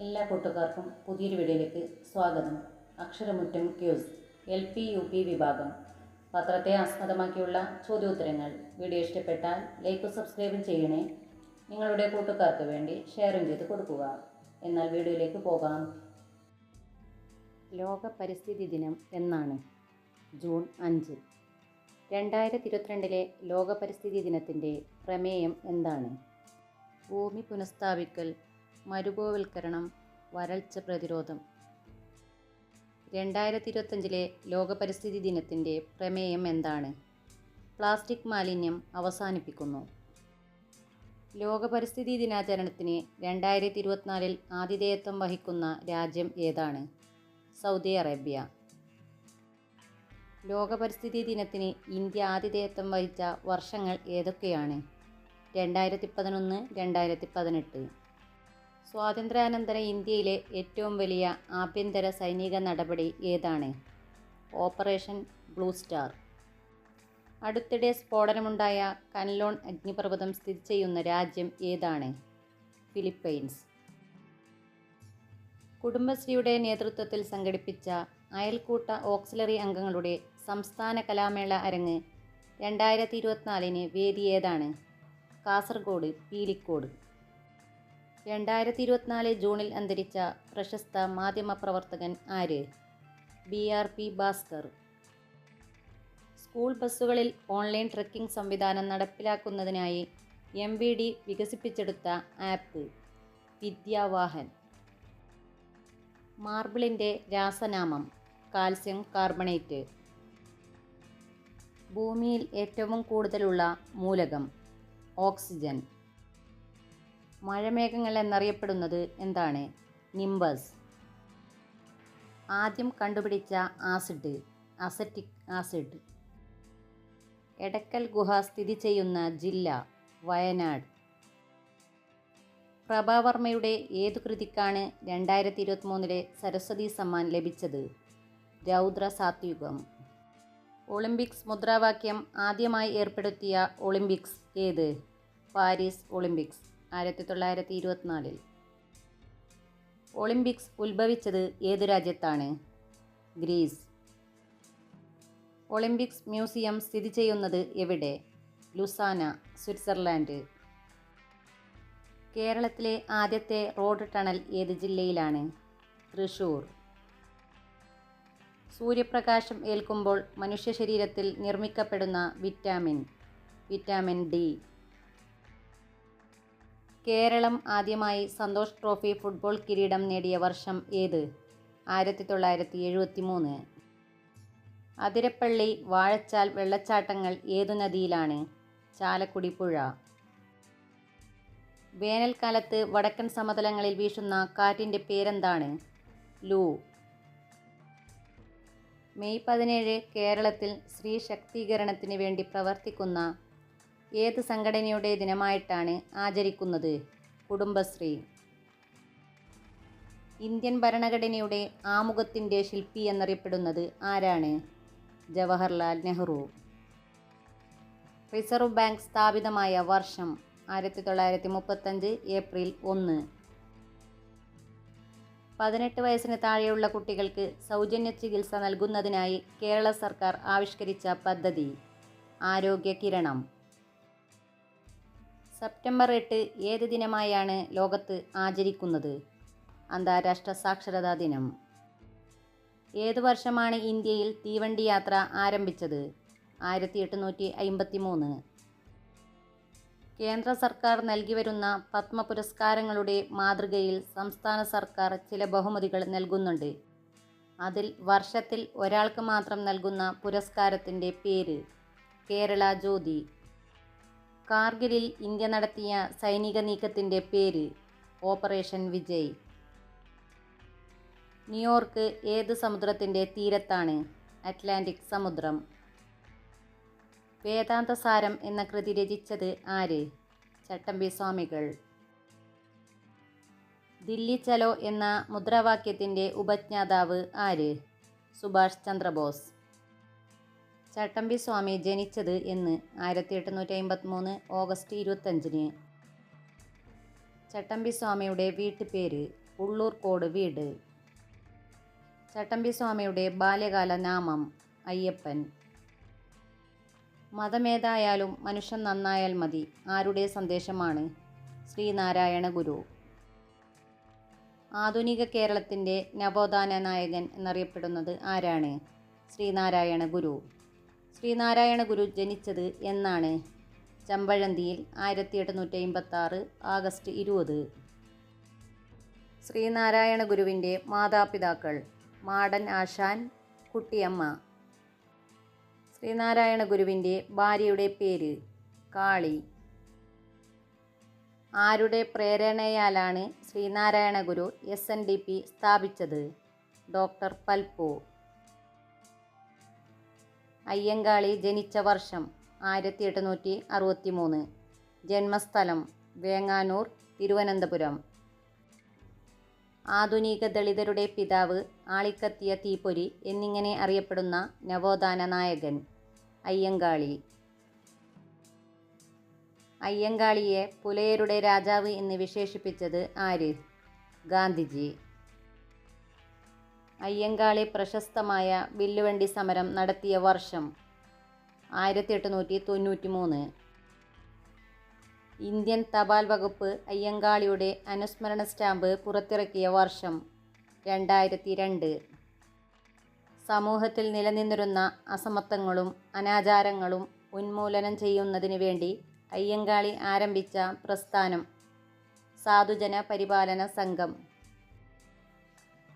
എല്ലാ കൂട്ടുകാർക്കും പുതിയൊരു വീഡിയോയിലേക്ക് സ്വാഗതം. Aksharamuttam quiz L P U P വിഭാഗം. പത്രത്തെ ആസ്പദമാക്കിയുള്ള ചോദ്യോത്തരങ്ങൾ. വീഡിയോ ഇഷ്ടപ്പെട്ടാൽ ലൈക്കും സബ്സ്ക്രൈബും ചെയ്യണേ. നിങ്ങളുടെ കൂട്ടുകാർക്ക് വേണ്ടി ഷെയറും ചെയ്ത് കൊടുക്കുക. എന്നാൽ വീഡിയോയിലേക്ക് പോകാം. ലോക പരിസ്ഥിതി ദിനം എന്നാണ്. ജൂൺ അഞ്ച്. രണ്ടായിരത്തി ഇരുപത്തിരണ്ടിലെ ലോക പരിസ്ഥിതി ദിനത്തിന്റെ പ്രമേയം എന്താണ്? ഭൂമി പുനഃസ്ഥാപിക്കൽ മരുഭൂവൽക്കരണം വരൾച്ച പ്രതിരോധം. രണ്ടായിരത്തി ഇരുപത്തഞ്ചിലെ ലോക പരിസ്ഥിതി ദിനത്തിന്റെ പ്രമേയം എന്താണ്? പ്ലാസ്റ്റിക് മാലിന്യം അവസാനിപ്പിക്കുന്നു. ലോക പരിസ്ഥിതി ദിനാചരണത്തിന് രണ്ടായിരത്തി ഇരുപത്തിനാലിൽ ആതിഥേയത്വം വഹിക്കുന്ന രാജ്യം ഏതാണ്? Saudi Arabia. ലോക പരിസ്ഥിതി ദിനത്തിന് ഇന്ത്യ ആതിഥേയത്വം വഹിച്ച വർഷങ്ങൾ ഏതൊക്കെയാണ്? രണ്ടായിരത്തി പതിനൊന്ന് രണ്ടായിരത്തി പതിനെട്ട് സ്വാതന്ത്ര്യാനന്തര ഇന്ത്യയിലെ ഏറ്റവും വലിയ ആഭ്യന്തര സൈനിക നടപടി ഏതാണ്? Operation blue star. അടുത്തിടെ സ്ഫോടനമുണ്ടായ കൻലോൺ അഗ്നിപർവതം സ്ഥിതി ചെയ്യുന്ന രാജ്യം ഏതാണ്? ഫിലിപ്പൈൻസ്. കുടുംബശ്രീയുടെ നേതൃത്വത്തിൽ സംഘടിപ്പിച്ച അയൽക്കൂട്ട ഓക്സിലറി അംഗങ്ങളുടെ സംസ്ഥാന കലാമേള അരങ്ങ് രണ്ടായിരത്തി ഇരുപത്തിനാലിന് വേദി ഏതാണ്? കാസർഗോഡ് പീലിക്കോട്. രണ്ടായിരത്തി ഇരുപത്തിനാല് ജൂണിൽ അന്തരിച്ച പ്രശസ്ത മാധ്യമപ്രവർത്തകൻ ആര്? B R P Bhaskar. School ബസ്സുകളിൽ ഓൺലൈൻ ട്രക്കിംഗ് സംവിധാനം നടപ്പിലാക്കുന്നതിനായി എം വി ഡി വികസിപ്പിച്ചെടുത്ത ആപ്പ് വിദ്യാവാഹൻ. മാർബിളിന്റെ രാസനാമം കാൽസ്യം കാർബണേറ്റ്. ഭൂമിയിൽ ഏറ്റവും കൂടുതലുള്ള മൂലകം ഓക്സിജൻ. മഴമേഘങ്ങൾ എന്നറിയപ്പെടുന്നത് എന്താണ്? നിംബസ് ആദ്യം കണ്ടുപിടിച്ച ആസിഡ് അസറ്റിക് ആസിഡ് എടക്കൽ ഗുഹ സ്ഥിതി ചെയ്യുന്ന ജില്ല വയനാട്. പ്രഭാവർമ്മയുടെ ഏതു കൃതിക്കാണ് രണ്ടായിരത്തി ഇരുപത്തി മൂന്നിലെ സരസ്വതി സമ്മാൻ ലഭിച്ചത്? രൗദ്ര സാത്വികം. ഒളിമ്പിക്സ് മുദ്രാവാക്യം ആദ്യമായി ഏർപ്പെടുത്തിയ ഒളിമ്പിക്സ് ഏത്? Paris Olympics. ആയിരത്തി തൊള്ളായിരത്തി ഇരുപത്തിനാലിൽ ഒളിമ്പിക്സ് ഉത്ഭവിച്ചത് ഏതു രാജ്യത്താണ്? ഗ്രീസ്. ഒളിമ്പിക്സ് മ്യൂസിയം സ്ഥിതി ചെയ്യുന്നത് എവിടെ? Lausanne Switzerland. കേരളത്തിലെ ആദ്യത്തെ റോഡ് ടണൽ ഏത് ജില്ലയിലാണ്? തൃശൂർ. സൂര്യപ്രകാശം ഏൽക്കുമ്പോൾ മനുഷ്യ ശരീരത്തിൽ നിർമ്മിക്കപ്പെടുന്ന വിറ്റാമിൻ വിറ്റാമിൻ ഡി. കേരളം ആദ്യമായി സന്തോഷ് ട്രോഫി ഫുട്ബോൾ കിരീടം നേടിയ വർഷം ഏത്? ആയിരത്തി തൊള്ളായിരത്തി എഴുപത്തി മൂന്ന് അതിരപ്പള്ളി വാഴച്ചാൽ വെള്ളച്ചാട്ടങ്ങൾ ഏതു നദിയിലാണ്? ചാലക്കുടി പുഴ. വേനൽക്കാലത്ത് വടക്കൻ സമതലങ്ങളിൽ വീശുന്ന കാറ്റിന്റെ പേരെന്താണ്? ലൂ. മെയ് പതിനേഴ് കേരളത്തിൽ സ്ത്രീ ശക്തീകരണത്തിന് വേണ്ടി പ്രവർത്തിക്കുന്ന ഏത് സംഘടനയുടെ ദിനമായിട്ടാണ് ആചരിക്കുന്നത്? കുടുംബശ്രീ. ഇന്ത്യൻ ഭരണഘടനയുടെ ആമുഖത്തിന്റെ ശില്പി എന്നറിയപ്പെടുന്നത് ആരാണ്? ജവഹർലാൽ നെഹ്റു. റിസർവ് ബാങ്ക് സ്ഥാപിതമായ വർഷം ആയിരത്തി തൊള്ളായിരത്തി മുപ്പത്തഞ്ച് ഏപ്രിൽ ഒന്ന്. പതിനെട്ട് വയസ്സിന് താഴെയുള്ള കുട്ടികൾക്ക് സൗജന്യ ചികിത്സ നൽകുന്നതിനായി കേരള സർക്കാർ ആവിഷ്കരിച്ച പദ്ധതി ആരോഗ്യ കിരണം. സെപ്റ്റംബർ എട്ട് ഏത് ദിനമായാണ് ലോകത്ത് ആചരിക്കുന്നത്? അന്താരാഷ്ട്ര സാക്ഷരതാ ദിനം. ഏത് വർഷമാണ് ഇന്ത്യയിൽ തീവണ്ടി യാത്ര ആരംഭിച്ചത്? ആയിരത്തി എട്ടുനൂറ്റി അയിമ്പത്തി മൂന്ന് കേന്ദ്ര സർക്കാർ നൽകി വരുന്ന പത്മ പുരസ്കാരങ്ങളുടെ മാതൃകയിൽ സംസ്ഥാന സർക്കാർ ചില ബഹുമതികൾ നൽകുന്നുണ്ട്. അതിൽ വർഷത്തിൽ ഒരാൾക്ക് മാത്രം നൽകുന്ന പുരസ്കാരത്തിന്റെ പേര് കേരള ജ്യോതി. കാർഗിലിൽ ഇന്ത്യ നടത്തിയ സൈനിക നീക്കത്തിന്റെ പേര് ഓപ്പറേഷൻ വിജയ്. ന്യൂയോർക്ക് ഏത് സമുദ്രത്തിന്റെ തീരത്താണ് അറ്റ്ലാന്റിക് സമുദ്രം? വേദാന്തസാരം എന്ന കൃതി രചിച്ചത് ആര്? ചട്ടമ്പി സ്വാമികൾ. ദില്ലി ചലോ എന്ന മുദ്രാവാക്യത്തിന്റെ ഉപജ്ഞാതാവ് ആര്? സുഭാഷ് ചന്ദ്രബോസ്. ചട്ടമ്പി സ്വാമി ജനിച്ചത് എന്ന് ആയിരത്തി എട്ടുന്നൂറ്റി അമ്പത്തി മൂന്ന് ഓഗസ്റ്റ് ഇരുപത്തഞ്ചിന് ചട്ടമ്പി സ്വാമിയുടെ വീട്ടുപേര് ഉള്ളൂർക്കോട് വീട്. ചട്ടമ്പി സ്വാമിയുടെ ബാല്യകാല നാമം അയ്യപ്പൻ. മതമേതായാലും മനുഷ്യൻ നന്നായാൽ മതി ആരുടെ സന്ദേശമാണ്? ശ്രീനാരായണ ഗുരു. ആധുനിക കേരളത്തിന്റെ നവോത്ഥാന നായകൻ എന്നറിയപ്പെടുന്നത് ആരാണ്? ശ്രീനാരായണ ഗുരു. ശ്രീനാരായണ ഗുരു ജനിച്ചത് എന്നാണ് ചമ്പഴന്തിയിൽ ആയിരത്തി എട്ടുന്നൂറ്റി അമ്പത്തി ആറ് ആഗസ്റ്റ് ഇരുപത്. ശ്രീനാരായണ ഗുരുവിന്റെ മാതാപിതാക്കൾ മാടൻ ആശാൻ കുട്ടിയമ്മ. ശ്രീനാരായണ ഗുരുവിന്റെ ഭാര്യയുടെ പേര് കാളി. ആരുടെ പ്രേരണയാലാണ് Sreenarayana Guru S N D P സ്ഥാപിച്ചത്? ഡോക്ടർ പൽപ്പു. അയ്യങ്കാളി ജനിച്ച വർഷം ആയിരത്തി എട്ടുന്നൂറ്റി അറുപത്തി മൂന്ന് ജന്മസ്ഥലം വേങ്ങാനൂർ തിരുവനന്തപുരം. ആധുനിക ദളിതരുടെ പിതാവ് ആളിക്കത്തിയ തീപ്പൊരി എന്നിങ്ങനെ അറിയപ്പെടുന്ന നവോത്ഥാന നായകൻ അയ്യങ്കാളി. അയ്യങ്കാളിയെ പുലയരുടെ രാജാവ് എന്ന് വിശേഷിപ്പിച്ചത് ആര്? ഗാന്ധിജി. അയ്യങ്കാളി പ്രശസ്തമായ വില്ലുവണ്ടി സമരം നടത്തിയ വർഷം ആയിരത്തി എട്ടുനൂറ്റി തൊണ്ണൂറ്റി മൂന്ന് ഇന്ത്യൻ തപാൽ വകുപ്പ് അയ്യങ്കാളിയുടെ അനുസ്മരണ സ്റ്റാമ്പ് പുറത്തിറക്കിയ വർഷം രണ്ടായിരത്തി രണ്ട് സമൂഹത്തിൽ നിലനിന്നിരുന്ന അസമത്വങ്ങളും അനാചാരങ്ങളും ഉന്മൂലനം ചെയ്യുന്നതിന് വേണ്ടി അയ്യങ്കാളി ആരംഭിച്ച പ്രസ്ഥാനം സാധുജന പരിപാലന സംഘം.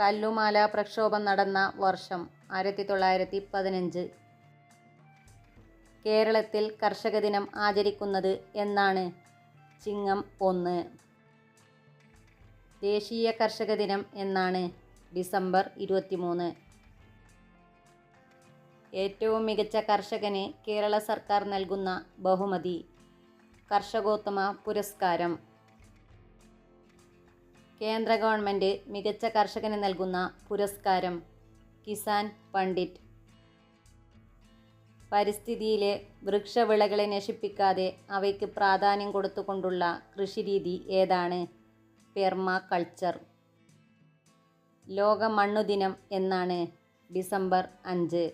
കല്ലുമാല പ്രക്ഷോഭം നടന്ന വർഷം ആയിരത്തി തൊള്ളായിരത്തി പതിനഞ്ച് കേരളത്തിൽ കർഷക ദിനം ആചരിക്കുന്നത് എന്നാണ് ചിങ്ങം ഒന്ന്. ദേശീയ കർഷക ദിനം എന്നാണ് ഡിസംബർ ഇരുപത്തിമൂന്ന്. ഏറ്റവും മികച്ച കർഷകന് കേരള സർക്കാർ നൽകുന്ന ബഹുമതി കർഷകോത്തമ പുരസ്കാരം. കേന്ദ്ര ഗവൺമെന്റ് മികച്ച കർഷകന് നൽകുന്ന പുരസ്കാരം കിസാൻ പണ്ഡിറ്റ്. പരിസ്ഥിതിയിലെ വൃക്ഷവിളകളെ നശിപ്പിക്കാതെ അവയ്ക്ക് പ്രാധാന്യം കൊടുത്തുകൊണ്ടുള്ള കൃഷിരീതി ഏതാണ്? പെർമ കൾച്ചർ ലോക മണ്ണുദിനം എന്നാണ് ഡിസംബർ അഞ്ച്.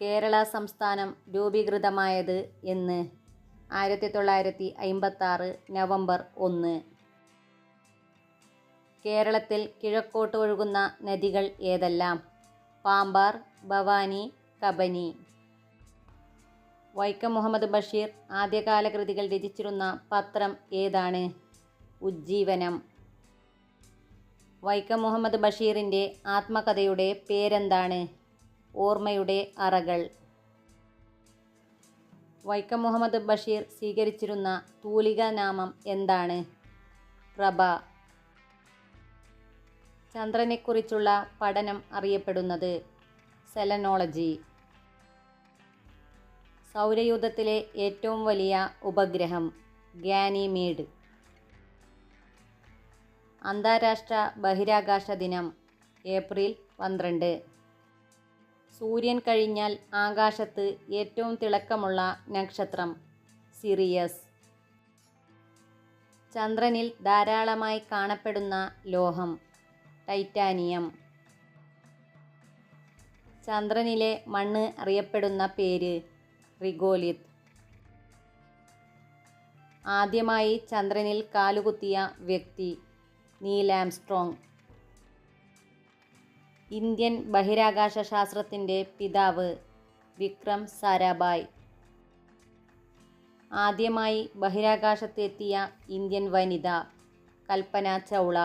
കേരള സംസ്ഥാനം രൂപീകൃതമായത് എന്ന് ആയിരത്തി തൊള്ളായിരത്തി അമ്പത്താറ് നവംബർ ഒന്ന്. കേരളത്തിൽ കിഴക്കോട്ട് ഒഴുകുന്ന നദികൾ ഏതെല്ലാം? പാമ്പാർ ഭവാനി കബനി. വൈക്കം മുഹമ്മദ് ബഷീർ ആദ്യകാല കൃതികൾ രചിച്ചിരുന്ന പത്രം ഏതാണ്? ഉജ്ജീവനം. വൈക്കം മുഹമ്മദ് ബഷീറിന്റെ ആത്മകഥയുടെ പേരെന്താണ്? ഓർമ്മയുടെ അറകൾ. വൈക്കം മുഹമ്മദ് ബഷീർ സ്വീകരിച്ചിരുന്ന തൂലിക നാമം എന്താണ്? പ്രഭ. ചന്ദ്രനെക്കുറിച്ചുള്ള പഠനം അറിയപ്പെടുന്നത് സെലനോളജി. സൗരയൂഥത്തിലെ ഏറ്റവും വലിയ ഉപഗ്രഹം ഗാനിമീഡ്. അന്താരാഷ്ട്ര ബഹിരാകാശ ദിനം ഏപ്രിൽ പന്ത്രണ്ട്. സൂര്യൻ കഴിഞ്ഞാൽ ആകാശത്ത് ഏറ്റവും തിളക്കമുള്ള നക്ഷത്രം സിറിയസ്. ചന്ദ്രനിൽ ധാരാളമായി കാണപ്പെടുന്ന ലോഹം. ടൈറ്റാനിയം. ചന്ദ്രനിലെ മണ്ണ് അറിയപ്പെടുന്ന പേര് റിഗോലിത്. ആദ്യമായി ചന്ദ്രനിൽ കാലുകുത്തിയ വ്യക്തി നീൽ ആംസ്ട്രോങ്. ഇന്ത്യൻ ബഹിരാകാശ ശാസ്ത്രത്തിന്റെ പിതാവ് വിക്രം സാരാഭായ്. ആദ്യമായി ബഹിരാകാശത്തെത്തിയ ഇന്ത്യൻ വനിത കൽപ്പന ചൗള.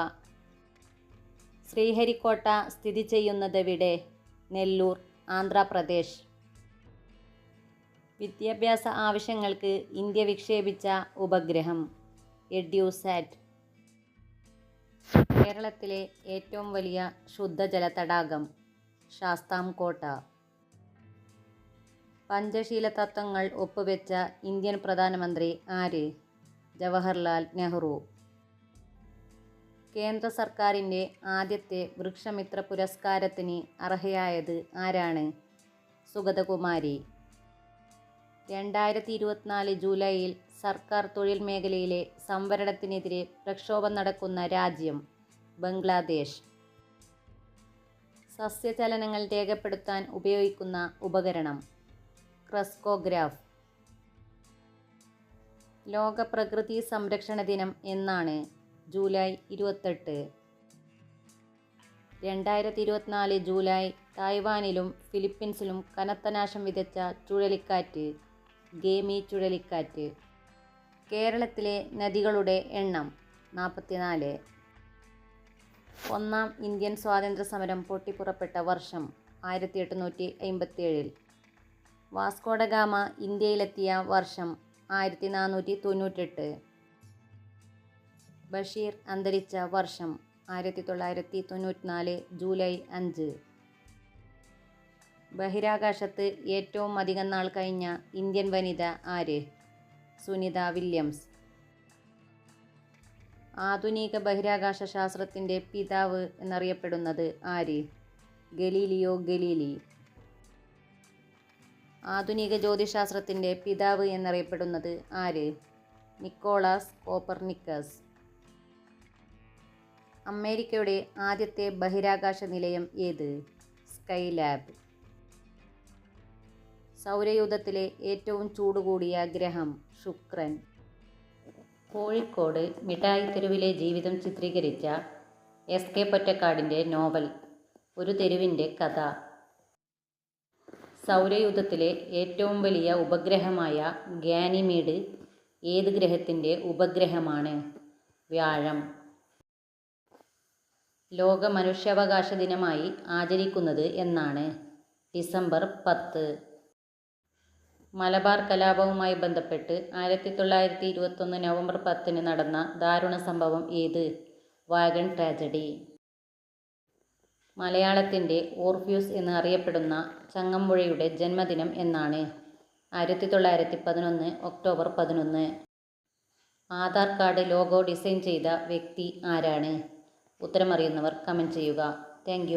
ശ്രീഹരിക്കോട്ട സ്ഥിതി ചെയ്യുന്നതെവിടെ? നെല്ലൂർ ആന്ധ്രാപ്രദേശ്. വിദ്യാഭ്യാസ ആവശ്യങ്ങൾക്ക് ഇന്ത്യ വിക്ഷേപിച്ച ഉപഗ്രഹം. എഡ്യൂസാറ്റ്. കേരളത്തിലെ ഏറ്റവും വലിയ ശുദ്ധജല തടാകം ശാസ്താംകോട്ട. പഞ്ചശീല തത്വങ്ങൾ ഒപ്പുവെച്ച ഇന്ത്യൻ പ്രധാനമന്ത്രി ആര്? ജവഹർലാൽ നെഹ്റു. കേന്ദ്ര സർക്കാരിന്റെ ആദ്യത്തെ വൃക്ഷമിത്ര പുരസ്കാരത്തിന് അർഹയായത് ആരാണ്? സുഗതകുമാരി. രണ്ടായിരത്തി ഇരുപത്തിനാല് ജൂലൈയിൽ സർക്കാർ തൊഴിൽ മേഖലയിലെ സംവരണത്തിനെതിരെ പ്രക്ഷോഭം നടക്കുന്ന രാജ്യം ബംഗ്ലാദേശ്. സസ്യചലനങ്ങൾ രേഖപ്പെടുത്താൻ ഉപയോഗിക്കുന്ന ഉപകരണം ക്രസ്കോഗ്രാഫ്. ലോക പ്രകൃതി സംരക്ഷണ ദിനം എന്നാണ് ജൂലൈ ഇരുപത്തെട്ട്. രണ്ടായിരത്തി ഇരുപത്തിനാല് ജൂലൈ തായ്വാനിലും ഫിലിപ്പീൻസിലും കനത്ത നാശം വിതച്ച ചുഴലിക്കാറ്റ് ഗേമി ചുഴലിക്കാറ്റ്. കേരളത്തിലെ നദികളുടെ എണ്ണം നാൽപ്പത്തിനാല്. ഒന്നാം ഇന്ത്യൻ സ്വാതന്ത്ര്യ സമരം പൊട്ടിപ്പുറപ്പെട്ട വർഷം ആയിരത്തി എട്ടുന്നൂറ്റി അമ്പത്തിയേഴിൽ വാസ്കോഡഗാമ ഇന്ത്യയിലെത്തിയ വർഷം ആയിരത്തി നാനൂറ്റി തൊണ്ണൂറ്റെട്ട് ബഷീർ അന്തരിച്ച വർഷം ആയിരത്തി തൊള്ളായിരത്തി തൊണ്ണൂറ്റിനാല് ജൂലൈ അഞ്ച്. ബഹിരാകാശത്ത് ഏറ്റവും അധികം നാൾ കഴിഞ്ഞ ഇന്ത്യൻ വനിത ആര്? സുനിത വില്യംസ്. ആധുനിക ബഹിരാകാശ ശാസ്ത്രത്തിന്റെ പിതാവ് എന്നറിയപ്പെടുന്നത് ആര്? Galileo Galilei. ആധുനിക ജ്യോതിശാസ്ത്രത്തിന്റെ പിതാവ് എന്നറിയപ്പെടുന്നത് ആര്? Nicolaus Copernicus. അമേരിക്കയുടെ ആദ്യത്തെ ബഹിരാകാശ നിലയം ഏത്? സ്കൈലാബ്. സൗരയൂഥത്തിലെ ഏറ്റവും ചൂടുകൂടിയ ഗ്രഹം ശുക്രൻ. കോഴിക്കോട് മിഠായി തെരുവിലെ ജീവിതം ചിത്രീകരിച്ച എസ് കെ പൊറ്റക്കാടിന്റെ നോവൽ ഒരു തെരുവിന്റെ കഥ. സൗരയൂഥത്തിലെ ഏറ്റവും വലിയ ഉപഗ്രഹമായ ഗാനിമീഡ് ഏത് ഗ്രഹത്തിന്റെ ഉപഗ്രഹമാണ്? വ്യാഴം. ലോക മനുഷ്യാവകാശ ദിനമായി ആചരിക്കുന്നത് എന്നാണ് ഡിസംബർ പത്ത്. മലബാർ കലാപവുമായി ബന്ധപ്പെട്ട് ആയിരത്തി തൊള്ളായിരത്തി ഇരുപത്തൊന്ന് നവംബർ പത്തിന് നടന്ന ദാരുണ സംഭവം ഏത്? Wagon tragedy. മലയാളത്തിന്റെ ഓർഫ്യൂസ് എന്ന് അറിയപ്പെടുന്ന ചങ്ങമ്പുഴയുടെ ജന്മദിനം എന്നാണ് ആയിരത്തി തൊള്ളായിരത്തി പതിനൊന്ന് ഒക്ടോബർ പതിനൊന്ന്. ആധാർ കാർഡ് ലോഗോ ഡിസൈൻ ചെയ്ത വ്യക്തി ആരാണ്? ഉത്തരമറിയുന്നവർ കമന്റ് ചെയ്യുക. താങ്ക്